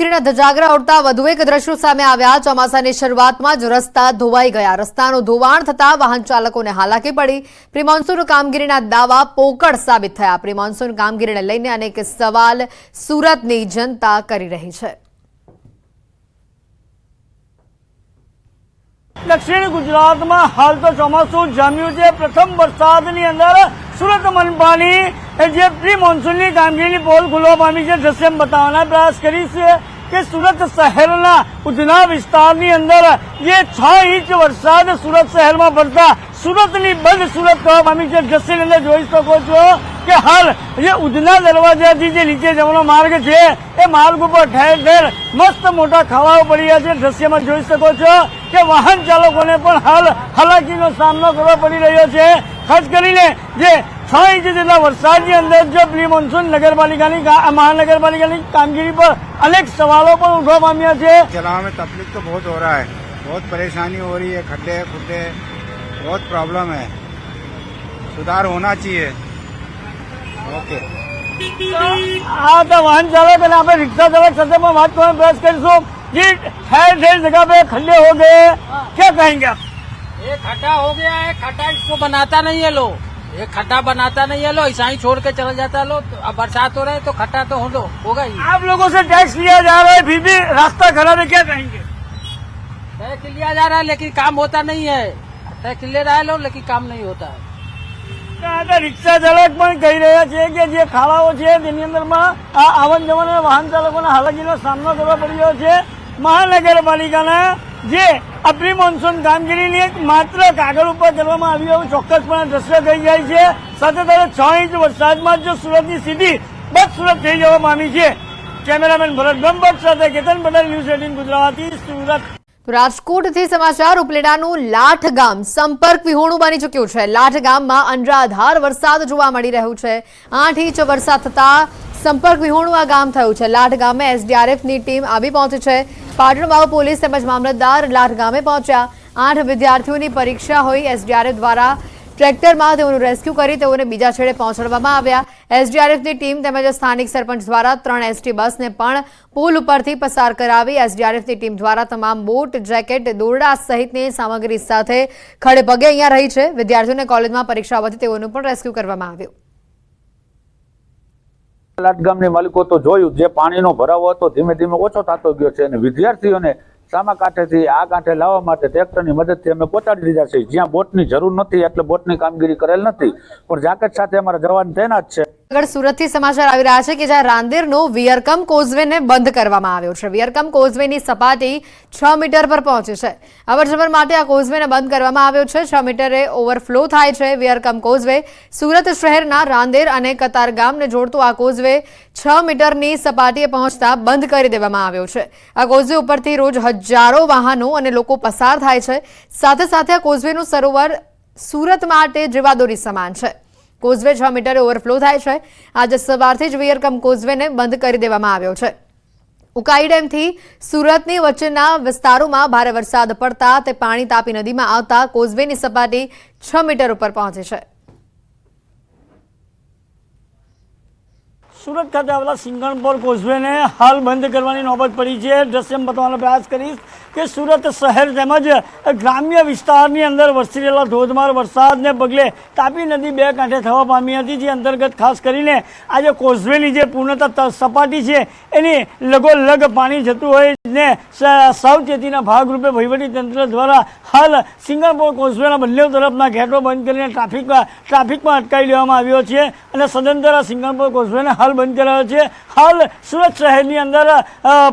કામગીરીના ધજાગરા ઉડતા વધુ એક દ્રશ્યો સામે આવ્યા. ચોમાસાની શરૂઆતમાં જ રસ્તા ધોવાઈ ગયા. રસ્તાનું ધોવાણ થતા વાહન ચાલકોને હાલાકી પડી. પ્રિમોન્સૂન કામગીરીના દાવા પોકળ સાબિત થયા. પ્રિમોન્સૂન કામગીરીને લઈને અનેક સવાલ સુરતની જનતા કરી રહી છે. દક્ષિણ ગુજરાતમાં હાલ તો ચોમાસું જામ્યું છે. પ્રથમ વરસાદની અંદર સુરત મનપાની જે પ્રી મોન્સૂનની કામગીરીની પોલ ખુલવા પામી છે. દ્રશ્ય બતાવવાના પ્રયાસ કરીશ. કે સુરત શહેરના ઉધના વિસ્તારની અંદર જે છ ઇંચ વરસાદ સુરત શહેરમાં પડતા સુરતની બંધ સુરત થવા પામી છે. દ્રશ્યની અંદર જોઈ શકો છો કે હાલ જે ઉધના દરવાજાથી જે નીચે જવાનો માર્ગ છે, એ માર્ગ ઉપર ઠેર ઠેર મસ્ત મોટા ખાવાઓ પડી રહ્યા છે. દ્રશ્યમાં જોઈ શકો છો કે વાહન ચાલકોને પણ હાલ હાલાકીનો સામનો કરવો પડી રહ્યો છે. ખાસ કરીને જે છ ઇંચ જેટલા વરસાદની અંદર જો પ્રી મોન્સૂન નગરપાલિકાની મહાનગરપાલિકાની કામગीरी પર અનેક સવાલો પણ ઉઠવા પામ્યા છે. ચલાવ તકલીફ તો બહુ बहुत हो रहा है बहुत परेशानी हो रही है खड्डे खुड्डे बहुत સુધાર હોના सुधार ઓકે. चाहिए આ તો વાહન ચાલક અને આપણે રિક્ષા ચાલક સાથે પણ વાત કરવાનો પ્રયાસ કરીશું. કે ઠેર ઠેર જગ્યા પર ખડ્ડે હો ગયે. ક્યાં કહેંગે આપ? ये खड्डा हो गया है खड्डा इसको बनाता नहीं है लोग ये खड्डा बनाता नहीं है लो ऐसा ही छोड़ के चला जाता है लोग अब बरसात हो रहा है तो खड्डा तो हो लो होगा ही आप लोगों से टैक्स लिया जा रहा है फिर भी रास्ता खराब है क्या कहेंगे टैक्स लिया जा रहा है लेकिन काम होता नहीं है टैक्स ले रहा है लोग लेकिन काम नहीं होता है આ તો રિક્ષા ચાલક પણ કહી રહ્યા છે કે જે ખાડાઓ છે તેની અંદરમાં આ આવન જવન અને વાહન ચાલકોને હાલાકીનો સામનો કરવો પડી રહ્યો છે મહાનગરપાલિકાના જે પ્રી મોન્સૂન કામગીરીની એક માત્ર કાગળ ઉપર કરવામાં આવી એવું ચોક્કસપણે દ્રશ્ય થઈ જાય છે. સાથે સાથે છ ઇંચ વરસાદમાં જ સુરતની સ્થિતિ બસ સુરત થઈ જવા આવી છે. કેમેરામેન ભરત બ્રહ્મભટ્ટ સાથે કેતન પટેલ ન્યૂઝ એટીન ગુજરાતી સુરત. રાજકોટથી સમાચાર, ઉપલેટાનું લાઠ ગામ સંપર્ક વિહોણું બની ચૂક્યું છે. લાઠ ગામમાં અનરાધાર વરસાદ જોવા મળી રહ્યું છે. આઠ ઇંચ વરસાદ થતા સંપર્ક વિહોણું આ ગામ થયું છે. લાઠ ગામે એસડીઆરએફની ટીમ આવી પહોંચી છે. પાટણવાવ પોલીસ તેમજ મામલતદાર લાઠ ગામે પહોંચ્યા. આઠ વિદ્યાર્થીઓની પરીક્ષા હોઈ એસડીઆરએફ દ્વારા ટ્રેક્ટરમાં તેઓનું રેસ્ક્યુ કરી તેઓને બીજા છેડે પહોંચાડવામાં આવ્યા. એસડીઆરએફની ટીમ તેમજ સ્થાનિક સરપંચ દ્વારા ત્રણ એસટી બસને પણ પુલ ઉપરથી પસાર કરાવી એસડીઆરએફની ટીમ દ્વારા તમામ બોટ, જેકેટ, દોરડા સહિતની સામગ્રી સાથે ખડે પગે અહીંયા રહી છે. વિદ્યાર્થીઓને કોલેજમાં પરીક્ષા વધી તેઓનું પણ રેસ્ક્યુ કરવામાં આવ્યું. લાટ ગામની માલિકો તો જોયું, જે પાણીનો ભરાવો હતો, ધીમે ધીમે ઓછો થતો ગયો છે અને વિદ્યાર્થીઓને સામા કાંઠેથી આ કાંઠે લાવવા માટે ટ્રેક્ટરની મદદથી અમે પહોંચાડી દીધા છે. જ્યાં બોટની જરૂર નથી, એટલે બોટની કામગીરી કરેલ નથી. પણ જાકેટ સાથે અમારા જવાન તૈનાત છે. આગળ સુરતથી સમાચાર આવી રહ્યા છે કે જ્યાં રાંદેરનો વિયરકમ કોઝવેને બંધ કરવામાં આવ્યો છે. વિયરકમ કોઝવેની સપાટી છ મીટર પર પહોંચી છે. અવરજવર માટે આ કોઝવેને બંધ કરવામાં આવ્યો છે. છ મીટરે ઓવરફ્લો થાય છે વિયરકમ કોઝવે. સુરત શહેરના રાંદેર અને કતાર ગામને જોડતો આ કોઝવે છ મીટરની સપાટીએ પહોંચતા બંધ કરી દેવામાં આવ્યો છે. આ કોઝવે ઉપરથી રોજ હજારો વાહનો અને લોકો પસાર થાય છે. સાથે સાથે આ કોઝવેનું સરોવર સુરત માટે જીવાદોરી સમાન છે. કોઝવે છ મીટર ઓવરફ્લો થાય છે. આજે સવારથી જ વિયરકમ કોઝવેને બંધ કરી દેવામાં આવ્યો છે. ઉકાઈ ડેમથી સુરતની વચ્ચેના વિસ્તારોમાં ભારે વરસાદ પડતા તે પાણી તાપી નદીમાં આવતા કોઝવેની સપાટી છ મીટર ઉપર પહોંચી છે. સુરત ખાતે આવેલા સિંગણપોર કોઝવેને હાલ બંધ કરવાની નોબત પડી છે. દ્રશ્યમ બતાવવાનો પ્રયાસ કરીશ કે સુરત શહેર તેમજ ગ્રામ્ય વિસ્તારની અંદર વરસી રહેલા ધોધમાર વરસાદને પગલે તાપી નદી બે કાંઠે થવા પામી હતી, જે અંતર્ગત ખાસ કરીને આજે કોઝવેની જે પૂર્ણતા સપાટી છે, એની લગોલગ પાણી જતું હોય ને સાવચેતીના ભાગરૂપે વહીવટી તંત્ર દ્વારા હાલ સિંગણપોર કોઝવેના બંને તરફના ગેટો બંધ કરીને ટ્રાફિકમાં ટ્રાફિકમાં અટકાવી લેવામાં આવ્યો છે અને સદંતર સિંગણપોર કોઝવેને હાલ બંધ કરાયો છે. હાલ સુરત શહેરની અંદર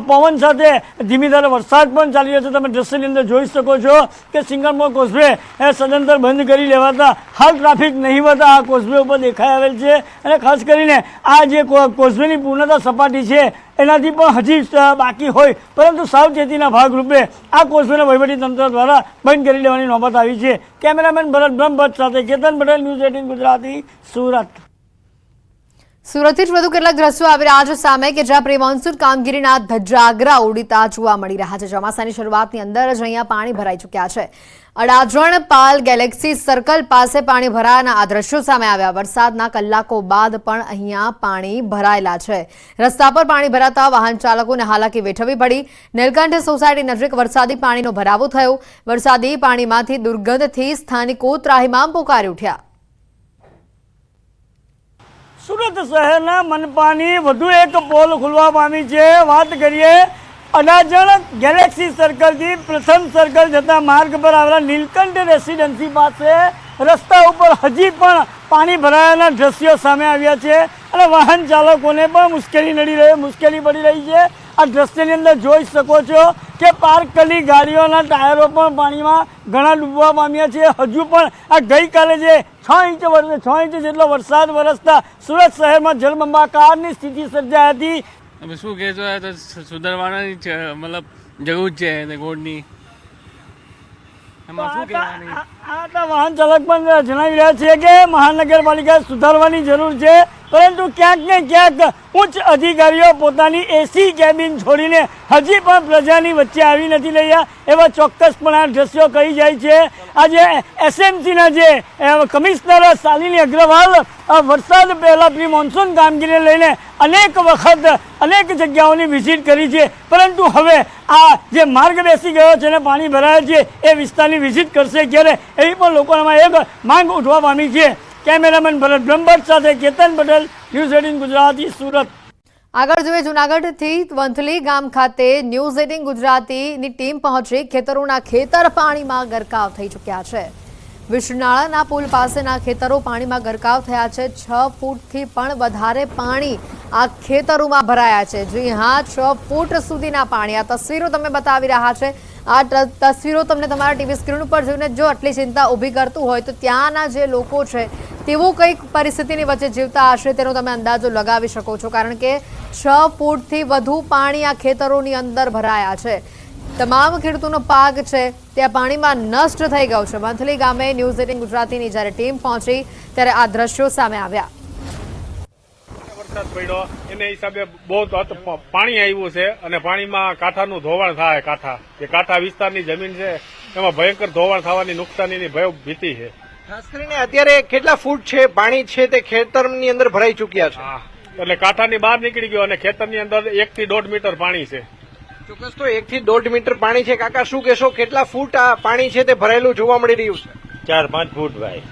પવન સાથે ધીમી ધારે વરસાદ પણ ચાલી રહ્યો છે. તમે દ્રશ્યની અંદર જોઈ શકો છો કે સિંગણપોર કોઝવે, એ, સદંતર બંધ કરી લેવાતા. હાલ ટ્રાફિક નહીવત આ કોઝવે ઉપર દેખાઈ આવેલ છે. અને ખાસ કરીને આ જે કોઝવેની પૂર્ણતા સપાટી છે, એનાથી પણ હજી બાકી હોય. પરંતુ સાવચેતીના ભાગરૂપે આ વહીવટી તંત્ર દ્વારા બંધ કરી લેવાની નોબત આવી છે. કેમેરામેન ભરત બ્રહ્મભટ્ટ સાથે કેતન પટેલ, ન્યૂઝ એટીન ગુજરાતી, સુરત. સુરતથી જ વધુ કેટલાક દ્રશ્યો આવી રહ્યા છે સામે કે જ્યાં પ્રી કામગીરીના ધજાગરા ઉડીતા જોવા મળી રહ્યા છે. ચોમાસાની શરૂઆતની અંદર જ અહીંયા પાણી ભરાઈ ચૂક્યા છે. અડાજણ પાલ ગેલેક્સી સર્કલ પાસે પાણી ભરાયાના આ દ્રશ્યો સામે આવ્યા. વરસાદના કલાકો બાદ પણ અહીંયા પાણી ભરાયેલા છે. રસ્તા પર પાણી ભરાતા વાહન ચાલકોને હાલાકી વેઠવી પડી. નીલકંઠ સોસાયટી નજીક વરસાદી પાણીનો ભરાવો થયો. વરસાદી પાણીમાંથી દુર્ગંધથી સ્થાનિકો ત્રાહિમામ પોકારી ઉઠ્યા. સુરત શહેરના મનપાની વધુ એક પોલ ખુલવા પામી છે. વાત કરીએ અડાજણ ગેલેક્સી સર્કલથી પ્રથમ સર્કલ જતા માર્ગ પર આવેલા નીલકંઠ રેસિડેન્સી પાસે રસ્તા ઉપર હજી પણ પાણી ભરાયાના દ્રશ્યો સામે આવ્યા છે અને વાહન ચાલકોને પણ મુશ્કેલી નડી રહી મુશ્કેલી પડી રહી છે. આ દ્રશ્યની અંદર જોઈ શકો છો કે પાર્ક કરેલી ગાડીઓના ટાયરો પણ પાણીમાં ઘણા ડૂબવા પામ્યા છે. હજુ પણ આ ગઈકાલે જે છ ઇંચ વરસે છ ઇંચ જેટલો વરસાદ વરસતા સુરત શહેરમાં જળબંબાકારની સ્થિતિ સર્જાઈ હતી. શું કહેશો? તો સુધારવાના મતલબ જરૂર છે ગોળની એમાં શું કહેવાની? આ વાહન ચાલક પણ જણાવી રહ્યા છે કે મહાનગરપાલિકા સુધારવાની જરૂર છે, પરંતુ ક્યાંક ને ક્યાંક ઉચ્ચ અધિકારીઓ પોતાની એસી કેબિન છોડીને હજી પણ પ્રજાની વચ્ચે આવી નથી રહ્યા એવા ચોક્કસપણે આ દ્રશ્યો કહી જાય છે. આજે એસએમસીના જે કમિશનર શાલિની અગ્રવાલ વરસાદ પહેલાં પ્રી મોન્સૂન કામગીરીને લઈને અનેક વખત, અનેક જગ્યાઓની વિઝિટ કરી છે. પરંતુ હવે આ જે માર્ગ બેસી ગયો છે અને પાણી ભરાય છે, એ વિસ્તારની વિઝિટ કરશે ક્યારે? એવી પણ લોકોમાં એક માંગ ઉઠવા પામી છે. કેમેરામેન ભરત બ્રહ્મભટ્ટ સાથે કેતન પટેલ, ન્યૂઝ એટીન ગુજરાતી, સુરત. આગળ જોઈએ જુનાગઢથી વંથલી ગામ ખાતે ન્યૂઝ એટીન ગુજરાતીની ટીમ પહોંચી. ખેતરોના ખેતર પાણીમાં ગરકાવ થઈ ચૂક્યા છે. વિશ્વનાળાના પુલ પાસેના ખેતરો પાણીમાં ગરકાવ થયા છે. છ ફૂટથી પણ વધારે પાણી આ ખેતરોમાં ભરાયા છે. જી હા, છ ફૂટ સુધીના પાણી. આ તસવીરો તમે બતાવી રહ્યા છે. આ તસવીરો તમને તમારા ટીવી સ્ક્રીન ઉપર જોઈને જો આટલી ચિંતા ઊભી કરતું હોય તો ત્યાંના જે લોકો છે તેઓ કંઈક પરિસ્થિતિની વચ્ચે જીવતા હશે તેનો તમે અંદાજો લગાવી શકો છો. કારણ કે છ ફૂટથી વધુ પાણી આ ખેતરોની અંદર ભરાયા છે. તમામ ખેડૂતોનો પાક છે, ત્યાં પાણીમાં નષ્ટ થઈ ગયો છે. મંથલી ગામે ન્યૂઝ એટીન ગુજરાતીની જ્યારે ટીમ પહોંચી, ત્યારે આ દ્રશ્યો સામે આવ્યા. વરસાદ પડ્યો એને હિસાબે બહુ પાણી આવ્યું છે અને પાણીમાં કાંઠાનું ધોવાણ થાય કાંઠા. જે કાંઠા વિસ્તારની જમીન છે એમાં ભયંકર ધોવાણ થવાની નુકસાનીની ભય ભીતિ છે. ખાસ કરીને અત્યારે કેટલા ફૂટ છે પાણી છે તે ખેતરની અંદર ભરાઈ ચુક્યા છે. એટલે કાંઠાની બહાર નીકળી ગયો અને ખેતરની અંદર એક થી દોઢ મીટર પાણી છે. ચોક્કસ તો એક થી દોઢ મીટર પાણી છે. કાકા શું કહેશો કેટલા ફૂટ આ પાણી છે તે ભરાયેલું જોવા મળી રહ્યું છે? ચાર પાંચ ફૂટ ભાઈ.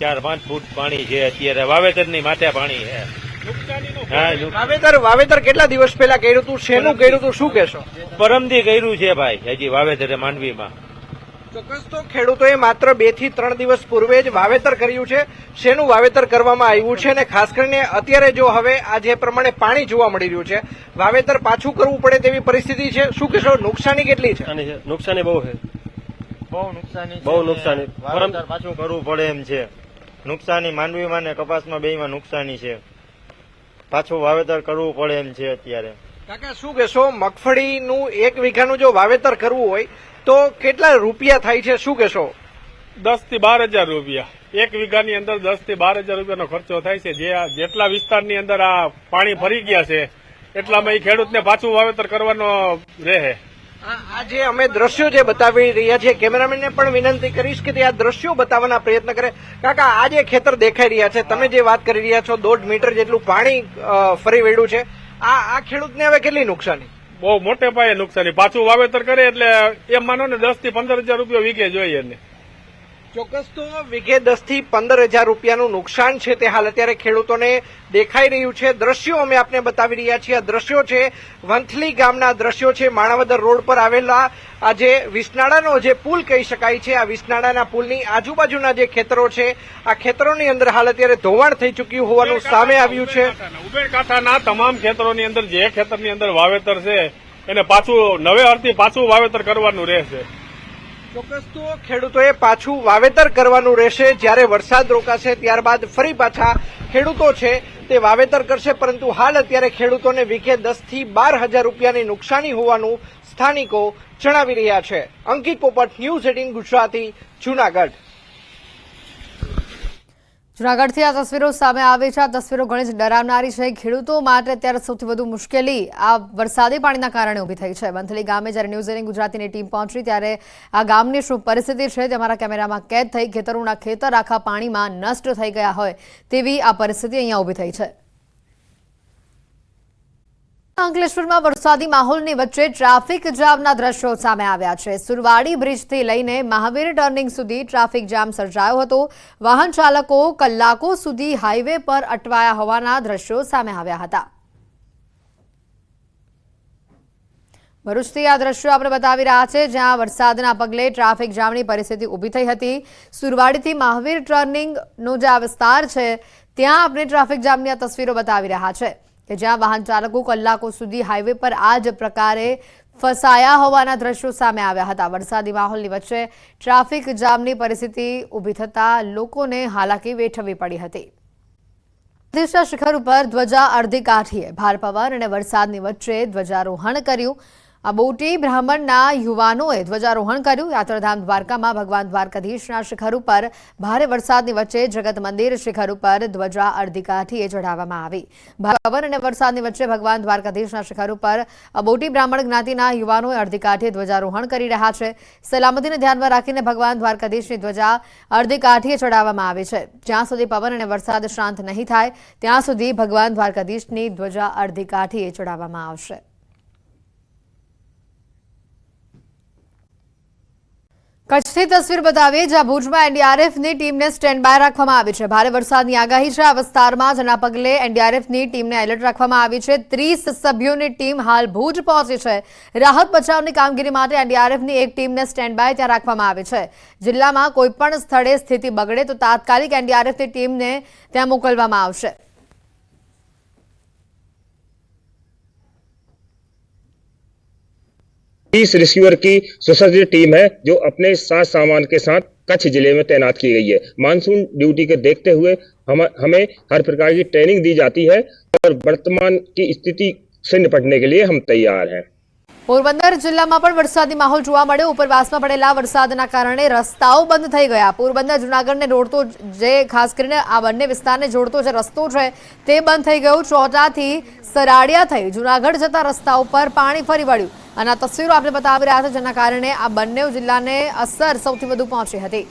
ચાર પાંચ ફૂટ પાણી છે. અત્યારે વાવેતરની માથે પાણી છે. વાવેતર વાવેતર કેટલા દિવસ પહેલા કર્યું હતું શેનું કર્યું હતું શું કહેશો? પરમદી કર્યું છે ભાઈ હજી વાવેતરે માંડવીમાં. ચોક્કસ તો ખેડૂતોએ માત્ર બેથી ત્રણ દિવસ પૂર્વે જ વાવેતર કર્યું છે. શેનું વાવેતર કરવામાં આવ્યું છે અને ખાસ કરીને અત્યારે જો હવે આ જે પ્રમાણે પાણી જોવા મળી રહ્યું છે વાવેતર પાછું કરવું પડે તેવી પરિસ્થિતિ છે. શું કહેશો? નુકસાની કેટલી છે? નુકસાની બહુ છે. બહુ નુકસાની બહુ નુકસાની. પાછું કરવું પડે એમ છે. નુકસાની માંડવીમાં ને કપાસમાં બેયમાં નુકસાની છે. પાછું વાવેતર કરવું પડે એમ છે અત્યારે. કાકા શું કહેશો? મગફળીનું એક વીઘાનું જો વાવેતર કરવું હોય તો કેટલા રૂપિયા થાય છે? શું કહેશો? દસથી બાર હજાર રૂપિયા. એક વીઘાની અંદર દસથી બાર હજાર રૂપિયાનો ખર્ચો થાય છે. જે આ- જેટલા વિસ્તારની અંદર આ પાણી ભરી ગયા છે એટલામાં એ ખેડૂતને પાછું વાવેતર કરવાનો રહે. આ આ અમે દ્રશ્યો જે બતાવી રહ્યા છીએ, કેમેરામેનને પણ વિનંતી કરીશ કે તે આ દ્રશ્યો બતાવવાના પ્રયત્ન કરે. કાકા, આ જે ખેતર દેખાઈ રહ્યા છે, તમે જે વાત કરી રહ્યા છો, દોઢ મીટર જેટલું પાણી ફરી વેડ્યું છે. આ આ ખેડૂતને હવે કેટલી નુકસાની? બહુ મોટે પાયે નુકસાની. પાછું વાવેતર કરે એટલે એમ માનો ને દસથી પંદર હજાર રૂપિયા વીઘે જોઈએ એને. ચોક્કસ તો વીઘે દસથી પંદર હજાર રૂપિયાનું નુકસાન છે તે હાલ અત્યારે ખેડૂતોને દેખાઈ રહ્યું છે. દ્રશ્યો અમે આપને બતાવી રહ્યા છીએ. આ દ્રશ્યો છે વંથલી ગામના દ્રશ્યો છે. માણાવદર રોડ પર આવેલા આ જે વિસનાળાનો જે પુલ કહી શકાય છે આ વિસનાળાના પુલની આજુબાજુના જે ખેતરો છે આ ખેતરોની અંદર હાલ અત્યારે ધોવાણ થઈ ચૂક્યું હોવાનું સામે આવ્યું છે. ઉબેરકાંઠાના તમામ ખેતરોની અંદર જે ખેતરની અંદર વાવેતર છે એને પાછું નવે અર્થી પાછું વાવેતર કરવાનું રહેશે. ચોક્કસ તો ખેડૂતોએ પાછું વાવેતર કરવાનું રહેશે. જ્યારે વરસાદ રોકાશે, ત્યારબાદ ફરી પાછા ખેડૂતો છે, તે વાવેતર કરશે. પરંતુ હાલ અત્યારે ખેડૂતોને વીઘે દસથી બાર હજાર રૂપિયાની નુકસાની હોવાનું સ્થાનિકો જણાવી રહ્યા છે. Ankit Popat, news eighteen Gujarati, Junagadh. જૂનાગઢથી આ તસવીરો સામે આવે છે. આ તસવીરો ઘણી જ ડરાવનારી છે. ખેડૂતો માટે અત્યારે સૌથી વધુ મુશ્કેલી આ વરસાદી પાણીના કારણે ઊભી થઈ છે. વંથલી ગામે જ્યારે ન્યૂઝ એટીન ગુજરાતીની ટીમ પહોંચી ત્યારે આ ગામની શું પરિસ્થિતિ છે તે અમારા કેમેરામાં કેદ થઈ. ખેતરોના ખેતર આખા પાણીમાં નષ્ટ થઈ ગયા હોય તેવી આ પરિસ્થિતિ અહીંયા ઊભી થઈ છે. અંકલેશ્વરમાં વરસાદી માહોલની વચ્ચે ટ્રાફિક જામના દ્રશ્યો સામે આવ્યા છે. સુરવાડી બ્રિજથી લઈને મહાવીર ટર્નિંગ સુધી ટ્રાફિક જામ સર્જાયો હતો. વાહન ચાલકો કલાકો સુધી હાઈવે પર અટવાયા હોવાના દ્રશ્યો સામે આવ્યા હતા. ભરૂચથી આ દ્રશ્યો આપણે બતાવી રહ્યા છે, જ્યાં વરસાદના પગલે ટ્રાફિક જામની પરિસ્થિતિ ઊભી થઈ હતી. સુરવાડીથી મહાવીર ટર્નિંગનો જે આ વિસ્તાર છે, ત્યાં આપણે ટ્રાફિક જામની આ તસવીરો બતાવી રહ્યા છે. કે જ્યાં વાહન ચાલકો કલાકો સુધી હાઈવે પર આ જ પ્રકારે ફસાયા હોવાના દ્રશ્યો સામે આવ્યા હતા. વરસાદી માહોલની વચ્ચે ટ્રાફિક જામની પરિસ્થિતિ ઊભી થતા લોકોને હાલાકી વેઠવી પડી હતી. પ્રતિષ્ઠા શિખર ઉપર ધ્વજા અડધી કાઠીએ. ભાર પવન અને વરસાદની વચ્ચે ધ્વજારોહણ કર્યું. આ બોટી બ્રાહ્મણના યુવાનોએ ધ્વજારોહણ કર્યું. યાત્રાધામ દ્વારકામાં ભગવાન દ્વારકાધીશના શિખર ઉપર ભારે વરસાદની વચ્ચે જગત મંદિર શિખર ઉપર ધ્વજા અડધી કાઠીએ ચઢાવવામાં આવી. પવન અને વરસાદની વચ્ચે ભગવાન દ્વારકાધીશના શિખર ઉપર બોટી બ્રાહ્મણ જ્ઞાતિના યુવાનોએ અડધી ધ્વજારોહણ કરી રહ્યા છે. સલામતીને ધ્યાનમાં રાખીને ભગવાન દ્વારકાધીશની ધ્વજા અડધી કાઠીએ ચડાવવામાં આવી છે. જ્યાં સુધી પવન અને વરસાદ શાંત નહીં થાય, ત્યાં સુધી ભગવાન દ્વારકાધીશની ધ્વજા અડધી કાઠીએ ચઢાવવામાં આવશે. કચ્છથી તસવીર બતાવીએ, જ્યાં ભુજમાં એનડીઆરએફની ટીમને સ્ટેન્ડ બાય રાખવામાં આવી છે. ભારે વરસાદની આગાહી છે. આ વિસ્તારમાં જેના પગલે એનડીઆરએફની ટીમને એલર્ટ રાખવામાં આવી છે. ત્રીસ સભ્યોની ટીમ હાલ ભુજ પહોંચી છે. રાહત બચાવની કામગીરી માટે એનડીઆરએફની એક ટીમને સ્ટેન્ડ બાય ત્યાં રાખવામાં આવી છે. જિલ્લામાં કોઈપણ સ્થળે સ્થિતિ બગડે તો તાત્કાલિક એનડીઆરએફની ટીમને ત્યાં મોકલવામાં આવશે. तीस रिसीवर की सुसज्जित टीम है, जो अपने साथ सामान के साथ कच्छ ज़िले में तैनात की गई है। मानसून ड्यूटी के देखते हुए हम, हमें हर प्रकार की ट्रेनिंग दी जाती है और वर्तमान की स्थिति से निपटने के लिए हम तैयार हैं। પોરબંદર જિલ્લામાં પણ વરસાદી માહોલ જોવા મળ્યો. ઉપરવાસમાં પડેલા વરસાદના કારણે રસ્તાઓ બંધ થઈ ગયા. પોરબંદર, જુનાગઢને જોડતો જે ખાસ કરીને આ બંને વિસ્તારને જોડતો જે રસ્તો છે તે બંધ થઈ ગયો. ચોટાથી સરાડિયા થઈ જુનાગઢ જતા રસ્તા ઉપર પાણી ફરી વળ્યું. અને તસવીરો આપણે બતાવી રહ્યા છે જેના કારણે આ બંને જિલ્લાને અસર સૌથી વધુ પહોંચી હતી.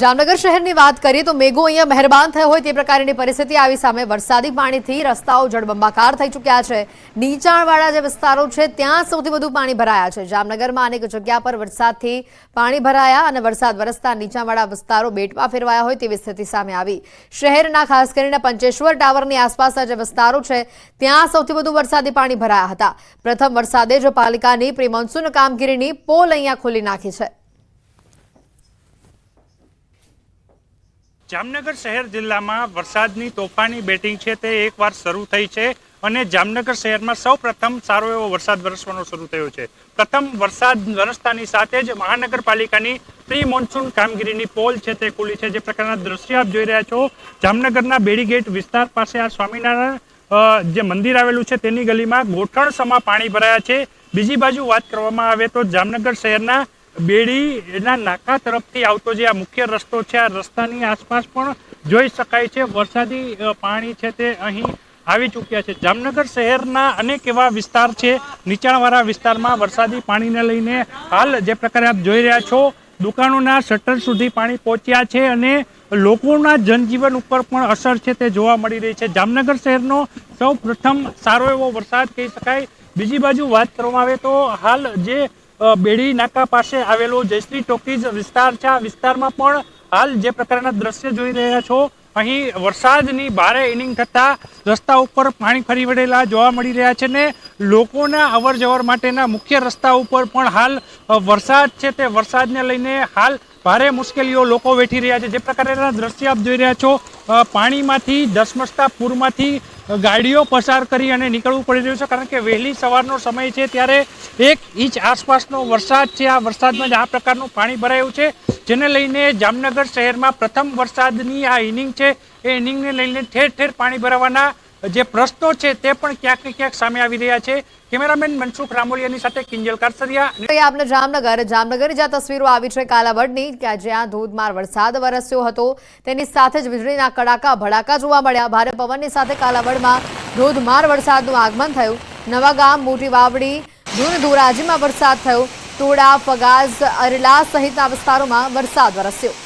જામનગર શહેરની વાત કરીએ તો મેઘો અહીંયા મહેરબાન થયો હોય તે પ્રકારની પરિસ્થિતિ આવી સામે વરસાદી પાણીથી રસ્તાઓ જળબંબાકાર થઈ ચૂક્યા છે. નીચાણવાળા જે વિસ્તારો છે, ત્યાં સૌથી વધુ પાણી ભરાયા છે. જામનગરમાં અનેક જગ્યા પર વરસાદથી પાણી ભરાયા અને વરસાદ વરસતા નીચાણવાળા વિસ્તારો બેટમાં ફેરવાયા હોય તેવી સ્થિતિ સામે આવી. શહેરના ખાસ કરીને પંચેશ્વર ટાવરની આસપાસના જે વિસ્તારો છે, ત્યાં સૌથી વધુ વરસાદી પાણી ભરાયા હતા. પ્રથમ વરસાદે જ પાલિકાની પ્રી મોન્સૂન કામગીરીની પોલ અહીંયા ખોલી નાખી છે. જામનગર શહેર જિલ્લામાં વરસાદની તોફાની બેટિંગ છે તે એકવાર શરૂ થઈ છે અને જામનગર શહેરમાં સૌ પ્રથમ સારો એવો વરસાદ વરસવાનો શરૂ થયો છે. પ્રથમ વરસાદ વરસતાની સાથે જ મહાનગરપાલિકાની પ્રી મોન્સૂન કામગીરીની પોલ છે તે ખુલી છે. જે પ્રકારના દ્રશ્ય આપ જોઈ રહ્યા છો, જામનગરના બેડીગેટ વિસ્તાર પાસે આ સ્વામિનારાયણ જે મંદિર આવેલું છે તેની ગલીમાં ગોઠણસમાં પાણી ભરાયા છે. બીજી બાજુ વાત કરવામાં આવે તો જામનગર શહેરના બેડી એના નાકા તરફથી આવતો જે આ મુખ્ય રસ્તો છે, આ રસ્તાની આસપાસ પણ જોઈ શકાય છે, વરસાદી પાણી છે તે અહીં આવી ચૂક્યા છે. જામનગર શહેરના અનેક એવા વિસ્તાર છે, નીચાણવાળા વિસ્તારમાં વરસાદી પાણીને લઈને હાલ જે પ્રકારે આપ જોઈ રહ્યા છો, દુકાનોના શટર સુધી પાણી પહોંચ્યા છે અને લોકોના જનજીવન ઉપર પણ અસર છે તે જોવા મળી રહી છે. જામનગર શહેરનો સૌ સારો એવો વરસાદ કહી શકાય. બીજી બાજુ વાત કરવામાં આવે તો હાલ જે બેડી નાકા પાસે આવેલો જયશ્રી ટોકીઝ વિસ્તાર છે. આ વિસ્તારમાં પણ હાલ જે પ્રકારના દ્રશ્ય જોઈ રહ્યા છો, અહીં વરસાદની ભારે ઇનિંગ થતાં રસ્તા ઉપર પાણી ફરી વળેલા જોવા મળી રહ્યા છે ને લોકોના અવર જવર માટેના મુખ્ય રસ્તા ઉપર પણ હાલ વરસાદ છે તે વરસાદને લઈને હાલ ભારે મુશ્કેલીઓ લોકો વેઠી રહ્યા છે. જે પ્રકારના દ્રશ્ય આપ જોઈ રહ્યા છો પાણીમાંથી, ધસમસતા પૂરમાંથી ગાડીઓ પસાર કરી અને નીકળવું પડી રહ્યું છે, કારણ કે વહેલી સવારનો સમય છે ત્યારે એક ઇંચ આસપાસનો વરસાદ છે. આ વરસાદમાં જ આ પ્રકારનું પાણી ભરાયું છે, જેને લઈને જામનગર શહેરમાં પ્રથમ વરસાદની આ ઇનિંગ છે. એ ઇનિંગને લઈને ઠેર ઠેર પાણી ભરાવાના જે પ્રશ્નો છે તે પણ ક્યાંક ને ક્યાંક સામે આવી રહ્યા છે. કેમેરામેન મનસુખ રામોલિયાની સાથે કિંજલ કારસરિયા એ જામનગર જામનગર જ્યાં તસવીરો આવી છે કાલાવડની, કે જ્યાં ધોધમાર વરસાદ વરસ્યો હતો, તેની સાથે જ વીજળીના કડાકા ભડાકા જોવા મળ્યા. ભારે પવનની સાથે કાલાવડમાં ધોધમાર વરસાદનું આગમન થયું. નવાગામ મોટી વાવડી ધૂન ધોરાજીમાં વરસાદ થયો. ટોડા ફગાઝ અરલા સહિતના વિસ્તારોમાં વરસાદ વરસ્યો.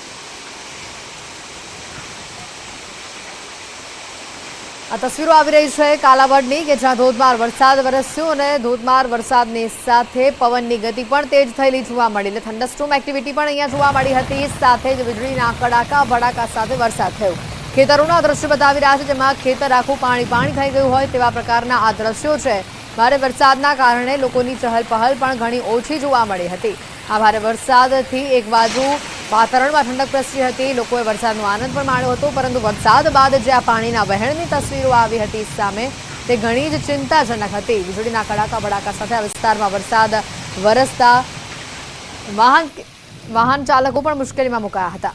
આ તસવીરો આવી રહી છે કાલાવડની કે જ્યાં ધોધમાર વરસાદ વરસ્યો અને ધોધમાર વરસાદની સાથે પવનની ગતિ પણ તેજ થયેલી જોવા મળી એટલે થંડરસ્ટોમ એક્ટિવિટી પણ અહીંયા જોવા મળી હતી. સાથે જ વીજળીના કડાકા, ભડાકા સાથે વરસાદ થયો. ખેતરોના દ્રશ્યો બતાવી રહ્યા છે જેમાં ખેતર આખું પાણી પાણી થઈ ગયું હોય તેવા પ્રકારના આ દ્રશ્યો છે. ભારે વરસાદના કારણે લોકોની ચહલ પહલ પણ ઘણી ઓછી જોવા મળી હતી. આ ભારે વરસાદથી એક બાજુ વાતાવરણમાં ઠંડક પ્રસરી હતી, લોકોએ વરસાદનો આનંદ પણ માણ્યો હતો, પરંતુ વરસાદ બાદ જે આ પાણીના વહેણની તસવીરો આવી હતી સામે, તે ઘણી જ ચિંતાજનક હતી. વીજળીના કડાકા ભડાકા સાથે આ વિસ્તારમાં વરસાદ વરસતા વાહન વાહન ચાલકો પણ મુશ્કેલીમાં મુકાયા હતા.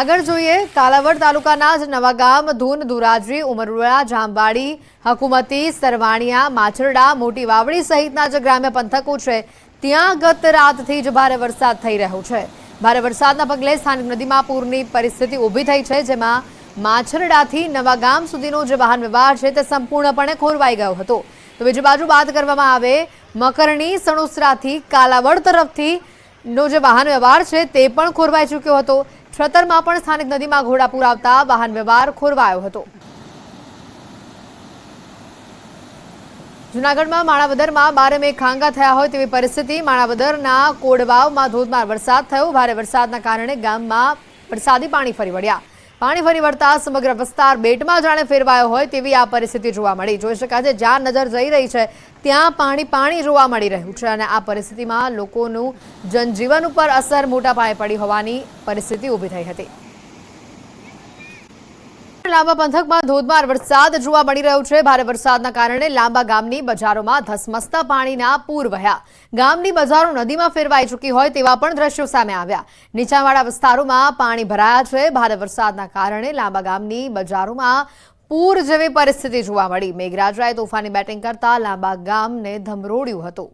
આગળ જોઈએ કાલાવડ તાલુકાના જ નવાગામ ધૂન ધુરાજરી ઉમરવાડા, જામવાડી, હકુમતી, સરવાણિયા, માછરડા, મોટી વાવડી સહિતના જે ગ્રામ્ય પંથકો છે ત્યાં ગત રાતથી જ ભારે વરસાદ થઈ રહ્યો છે. ભારે વરસાદના પગલે સ્થાનિક નદીમાં પૂરની પરિસ્થિતિ ઊભી થઈ છે, જેમાં માછરડાથી નવાગામ સુધીનો જે વાહન વ્યવહાર છે તે સંપૂર્ણપણે ખોરવાઈ ગયો હતો. તો બીજી બાજુ વાત કરવામાં આવે, મકરણી, સણોસરાથી કાલાવડ તરફથી નો જે વાહન વ્યવહાર છે તે પણ ખોરવાઈ ચૂક્યો હતો. છતરમાં પણ સ્થાનિક નદીમાં ઘોડાપુર આવતા વાહન વ્યવહાર ખોરવાયો હતો. જૂનાગઢમાં માણાવદરમાં બારે મેઘ ખાંગા થયા હોય તેવી પરિસ્થિતિ. માણાવદરના કોડવાવમાં ધોધમાર વરસાદ થયો. ભારે વરસાદના કારણે ગામમાં વરસાદી પાણી ફરી વળ્યા. પાણી ફરી વળતા સમગ્ર વિસ્તાર બેટમાં જાણે ફેરવાયો હોય તેવી આ પરિસ્થિતિ જોવા મળી. જોઈ શકાય છે, જ્યાં નજર જઈ રહી છે, ત્યાં પાણી પાણી જોવા મળી રહ્યું છે અને આ પરિસ્થિતિમાં લોકોનું જનજીવન ઉપર અસર મોટા પાયે પડી હોવાની પરિસ્થિતિ ઊભી થઈ હતી. લાંબા પંથકમાં ધોધમાર વરસાદ જોવા મળી રહ્યો છે. ભારે વરસાદના કારણે લાંબા ગામની બજારોમાં ધસમસતા પાણીના પૂર વહ્યા. ગામની બજારો નદીમાં ફેરવાઈ ચૂકી હોય તેવા પણ દ્રશ્યો સામે આવ્યા. નીચાણવાળા વિસ્તારોમાં પાણી ભરાયા છે. ભારે વરસાદના કારણે લાંબા ગામની બજારોમાં પૂર જેવી પરિસ્થિતિ જોવા મળી. મેઘરાજાએ તોફાની બેટિંગ કરતા લાંબા ગામને ધમરોડ્યું હતું.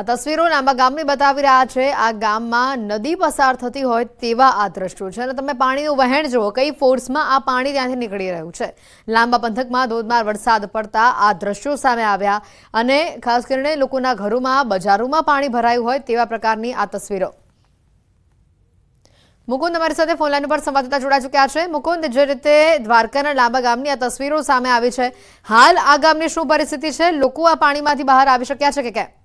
આ તસવીરો લાંબા ગામની બતાવી રહ્યા છે. આ ગામમાં નદી પસાર થતી હોય તેવા આ દ્રશ્યો છે અને તમે પાણીનું વહેણ જુઓ, કઈ ફોર્સમાં આ પાણી ત્યાંથી નીકળી રહ્યું છે. લાંબા પંથકમાં ધોધમાર વરસાદ પડતા આ દ્રશ્યો સામે આવ્યા અને ખાસ કરીને લોકોના ઘરોમાં, બજારોમાં પાણી ભરાયું હોય તેવા પ્રકારની આ તસવીરો. મુકુંદ, અમારી સાથે ફોનલાઈન પર સંવાદદાતા જોડા ચૂક્યા છે. મુકુંદ, જે રીતે દ્વારકાના લાંબા ગામની આ તસવીરો સામે આવી છે, હાલ આ ગામની શું પરિસ્થિતિ છે? લોકો આ પાણીમાંથી બહાર આવી શક્યા છે કે કેમ?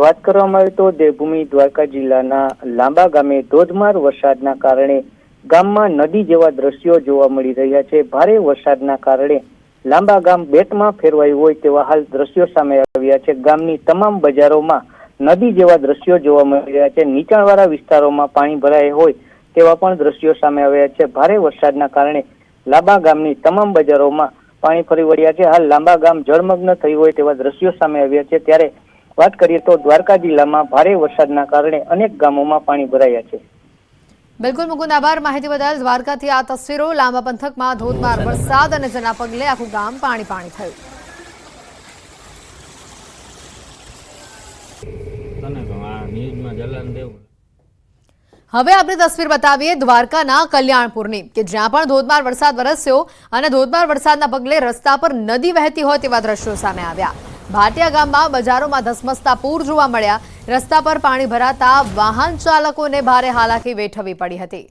વાત કરવામાં આવે તો દેવભૂમિ દ્વારકા જિલ્લાના લાંબા ગામે ધોધમાર વરસાદના કારણે ગામમાં નદી જેવા દ્રશ્યો જોવા મળી રહ્યા છે. ભારે વરસાદના કારણે લાંબા ગામ બેટમાં ફેરવાયું હોય તેવા હાલ દ્રશ્યો સામે આવ્યા છે. ગામની તમામ બજારોમાં નદી જેવા દ્રશ્યો જોવા મળી રહ્યા છે. નીચાણવાળા વિસ્તારોમાં પાણી ભરાય હોય તેવા પણ દ્રશ્યો સામે આવ્યા છે. ભારે વરસાદના કારણે લાંબા ગામની તમામ બજારોમાં પાણી ફરી વળ્યા છે. હાલ લાંબા ગામ જળમગ્ન થયું હોય તેવા દ્રશ્યો સામે આવ્યા છે. ત્યારે વાત કરીએ તો દ્વારકા જિલ્લામાં ભારે વરસાદના કારણે અનેક ગામોમાં પાણી ભરાયા છે. બિલકુલ મુકુંદ આભાર. માહિતી બદલ દ્વારકાથી આ તસવીરો લાંબા પંથકમાં ધોધમાર વરસાદ અને જેના પગલે આખું ગામ પાણી પાણી થયું. હવે આપણે તસવીર બતાવીએ દ્વારકાના કલ્યાણપુરની કે જ્યાં પણ ધોધમાર વરસાદ વરસ્યો અને ધોધમાર વરસાદના પગલે રસ્તા પર નદી વહેતી હોય તેવા દ્રશ્યો સામે આવ્યા. ભાટિયા ગામમાં બજારોમાં ધસમસતા પૂર જોવા મળ્યા. રસ્તા પર પાણી ભરાતા વાહન ચાલકોને ભારે હાલાકી વેઠવી પડી હતી.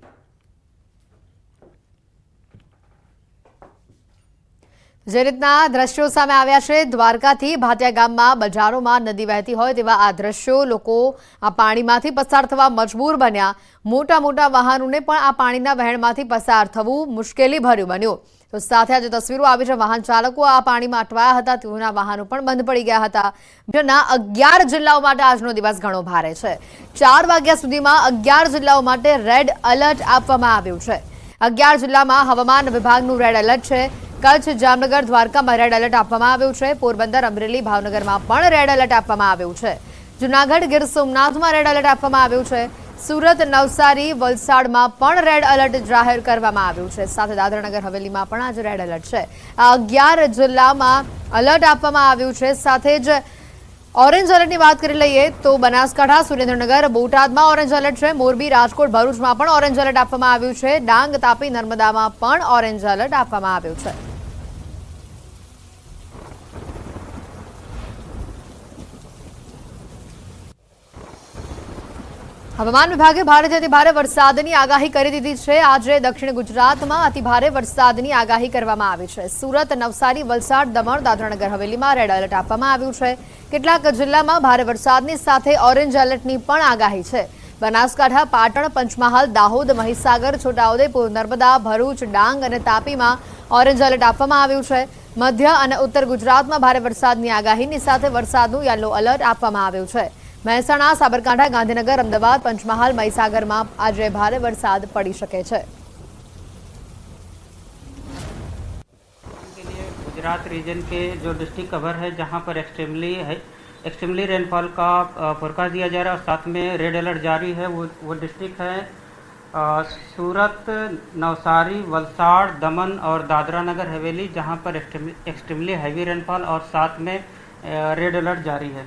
જે રીતના દ્રશ્યો સામે આવ્યા છે, દ્વારકાથી ભાટિયા ગામમાં બજારોમાં નદી વહેતી હોય તેવા આ દ્રશ્યો લોકો આ પાણીમાંથી પસાર થવા મજબૂર બન્યા. મોટા મોટા વાહનોને પણ આ પાણીના વહેણમાંથી પસાર થવું મુશ્કેલી ભર્યું બન્યું. તો સાથે આજે તસવીરો આવી છે. વાહન ચાલકો આ પાણીમાં અટવાયા હતા. તેઓના વાહનો પણ બંધ પડી ગયા હતા. જેના અગિયાર જિલ્લાઓ માટે આજનો દિવસ ઘણો ભારે છે. ચાર વાગ્યા સુધીમાં અગિયાર જિલ્લાઓ માટે રેડ એલર્ટ આપવામાં આવ્યું છે. અગિયાર જિલ્લામાં હવામાન વિભાગનું રેડ એલર્ટ છે. કચ્છ, જામનગર, દ્વારકામાં રેડ એલર્ટ આપવામાં આવ્યું છે. પોરબંદર, અમરેલી, ભાવનગરમાં પણ રેડ એલર્ટ આપવામાં આવ્યું છે. જુનાગઢ, ગીર સોમનાથમાં રેડ એલર્ટ આપવામાં આવ્યું છે. સુરત નવસારી વલસાડમાં પણ રેડ એલર્ટ જાહેર કરવામાં આવ્યું છે. સાથે દાદરાનગર હવેલીમાં પણ આજે રેડ એલર્ટ છે. આ અગિયાર જિલ્લામાં એલર્ટ આપવામાં આવ્યું છે. સાથે જ ઓરેન્જ એલર્ટની વાત કરી લઈએ તો બનાસકાંઠા, સુરેન્દ્રનગર, બોટાદમાં ઓરેન્જ એલર્ટ છે. મોરબી, રાજકોટ, ભરૂચમાં પણ ઓરેન્જ એલર્ટ આપવામાં આવ્યું છે. ડાંગ, તાપી, નર્મદામાં પણ ઓરેન્જ એલર્ટ આપવામાં આવ્યું છે. હવામાન વિભાગે ભારેથી અતિ ભારે વરસાદની આગાહી કરી દીધી છે. આજે દક્ષિણ ગુજરાતમાં અતિ ભારે વરસાદની આગાહી કરવામાં આવી છે. સુરત, નવસારી, વલસાડ, દમણ, દાદરાનગર, હવેલીમાં રેડ એલર્ટ આપવામાં આવ્યું છે. કેટલાક જિલ્લામાં ભારે વરસાદની સાથે ઓરેન્જ એલર્ટની પણ આગાહી છે. બનાસકાંઠા, પાટણ, પંચમહાલ, દાહોદ, મહીસાગર, છોટાઉદેપુર, નર્મદા, ભરૂચ, ડાંગ અને તાપીમાં ઓરેન્જ એલર્ટ આપવામાં આવ્યું છે. મધ્ય અને ઉત્તર ગુજરાતમાં ભારે વરસાદની આગાહીની સાથે વરસાદનું યલો એલર્ટ આપવામાં આવ્યું છે. મહેસાણા સાબરકાંઠા ગાંધીનગર અમદાવાદ પંચમહાલ મહીસાગરમાં આજે ભારે વરસાદ પડી શકે છે के लिए गुजरात रीजन के जो डिस्ट्रिक्ट कवर है जहां पर एक्सट्रीमली है एक्सट्रीमली रेनफॉल का फोरकास्ट दिया जा रहा है और साथ में रेड अलर्ट जारी है वो वो डिस्ट्रिक्ट है अ, सूरत नवसारी वलसाड़ दमन और दादरा नगर हवेली जहां पर एक्सट्रीमली हैवी रेनफॉल और साथ में रेड अलर्ट जारी है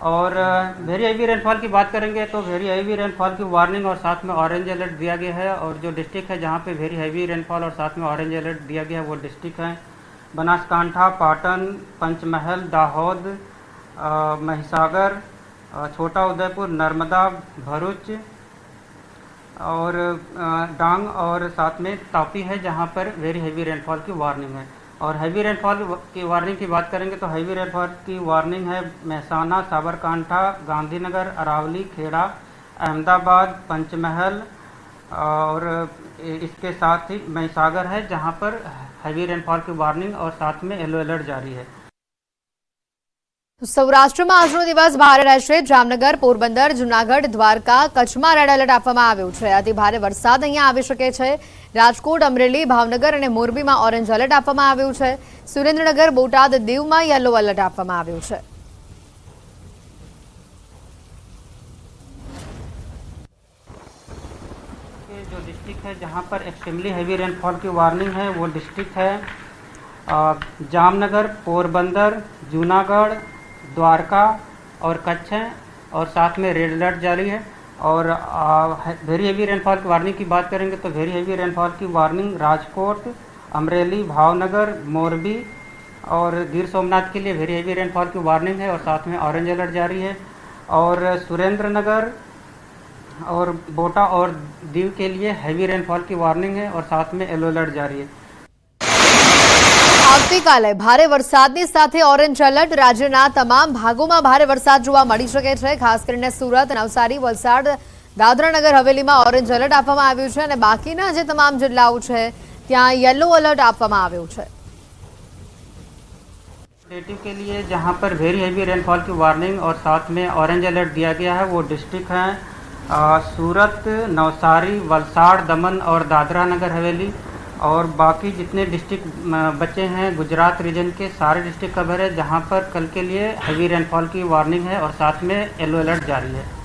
और वेरी हैवी रेनफॉल की बात करेंगे तो वेरी हैवी रेनफॉल की वार्निंग और साथ में ऑरेंज अलर्ट दिया गया है और जो डिस्ट्रिक्ट है जहाँ पे वेरी हैवी रेनफॉल और साथ में ऑरेंज अलर्ट दिया गया है, वो डिस्ट्रिक्ट है। बनासकांठा, पाटन, पंचमहल, दाहोद महिसागर छोटा उदयपुर, नर्मदा, भरूच और डांग और साथ में तापी है जहाँ पर वेरी हैवी रेनफॉल की वार्निंग है। और हैवी रेनफॉल की वार्निंग की बात करेंगे तो हैवी रेनफॉल की वार्निंग है महसाना, साबरकांठा, गांधीनगर, अरावली, खेड़ा, अहमदाबाद, पंचमहल और इसके साथ ही महिसागर है जहाँ पर हैवी रेनफॉल की वार्निंग और साथ में येलो अलर्ट जारी है। સૌરાષ્ટ્રમાં આજનો દિવસ ભારે રહેશે જામનગર પોરબંદર જુનાગઢ દ્વારકા કચ્છમાં રેડ એલર્ટ આપવામાં આવ્યું છે અતિ ભારે વરસાદ અહીંયા આવી શકે છે રાજકોટ અમરેલી ભાવનગર અને મોરબીમાં ઓરેન્જ એલર્ટ આપવામાં આવ્યું છે સુરેન્દ્રનગર બોટાદ દીવમાં યલો એલર્ટ આપવામાં આવ્યું છે के जो डिस्ट्रिक्ट है जहाँ पर एक्सट्रीमली हैवी रेनफॉल की वार्निंग है वो डिस्ट्रिक्ट है अ, जामनगर पोरबंदर जूनागढ़ द्वारका और कच्छ है और साथ में रेड अलर्ट जारी है और वेरी हैवी रेनफॉल की वार्निंग की बात करेंगे तो वेरी हैवी रेनफॉल की वार्निंग राजकोट, अमरेली, भावनगर, मोरबी और गिर सोमनाथ के लिए वेरी हैवी रेनफॉल की वार्निंग है और साथ में ऑरेंज अलर्ट जारी है और सुरेंद्र नगर और बोटा और दीव के लिए हैवी रेनफॉल की वार्निंग है और साथ में येलो अलर्ट जारी है। આવતીકાલે ભારે વરસાદની સાથે ઓરેન્જ એલર્ટ રાજ્યના તમામ ભાગોમાં ભારે વરસાદ જોવા મળી શકે છે ખાસ કરીને સુરત નવસારી વલસાડ દાદરાનગર હવેલીમાં ઓરેન્જ એલર્ટ આપવામાં આવ્યું છે અને બાકીના જે તમામ જિલ્લાઓ છે ત્યાં યલો એલર્ટ આપવામાં આવ્યું છે नेटिव के लिए जहाँ पर वेरी हैवी रेनफॉल की वार्निंग और साथ में ऑरेंज अलर्ट दिया गया है वो डिस्ट्रिक्ट हैं अ, सूरत नवसारी वलसाड़ दमन और दादरा नगर हवेली और बाकी जितने डिस्ट्रिक्ट बचे हैं गुजरात रीजन के सारे डिस्ट्रिक्ट कवर है जहाँ पर कल के लिए हैवी रेनफॉल की वार्निंग है और साथ में येलो अलर्ट जारी है